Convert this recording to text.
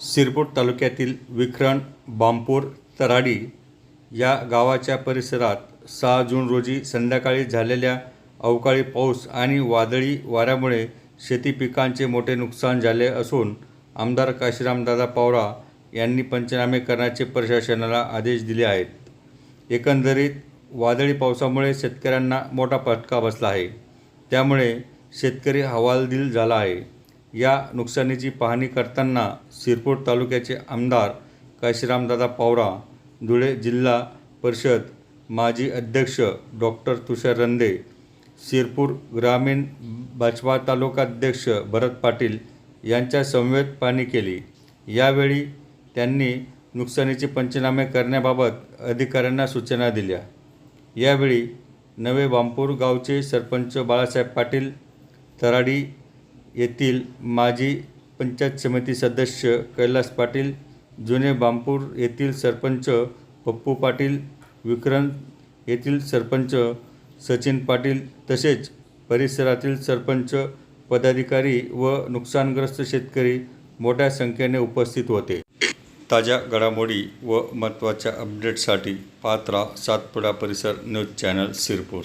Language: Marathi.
सिरपूर तालुक्यातील विखरण बांपूर तराडी या गावाच्या परिसरात सहा जून रोजी संध्याकाळी झालेल्या अवकाळी पाऊस आणि वादळी वाऱ्यामुळे शेती पिकांचे मोठे नुकसान झाले असून आमदार काशीरामदादा पवार यांनी पंचनामे करण्याचे प्रशासनाला आदेश दिले आहेत. एकंदरीत वादळी पावसामुळे शेतकऱ्यांना मोठा फटका बसला आहे. त्यामुळे शेतकरी हवालदिल झाला आहे. या नुकसानीची पाहणी करताना सिरपूर तालुक्याचे आमदार काशीरामदादा पावरा धुळे जिल्हा परिषद माजी अध्यक्ष डॉक्टर तुषार रंदे सिरपूर ग्रामीण भाजपा तालुकाध्यक्ष भरत पाटील यांच्या समवेत पाहणी केली. यावेळी त्यांनी नुकसानीचे पंचनामे करण्याबाबत अधिकाऱ्यांना सूचना दिल्या. यावेळी नवे बांपूर गावचे सरपंच बाळासाहेब पाटील तराडी येथील माजी पंचायत समिती सदस्य कैलास पाटील जुने बांपूर येथील सरपंच पप्पू पाटील विक्रम येथील सरपंच सचिन पाटील तसेच परिसरातील सरपंच पदाधिकारी व नुकसानग्रस्त शेतकरी मोठ्या संख्येने उपस्थित होते. ताज्या घडामोडी व महत्त्वाच्या अपडेटसाठी पात्रा सातपुडा परिसर न्यूज चॅनल सिरपूर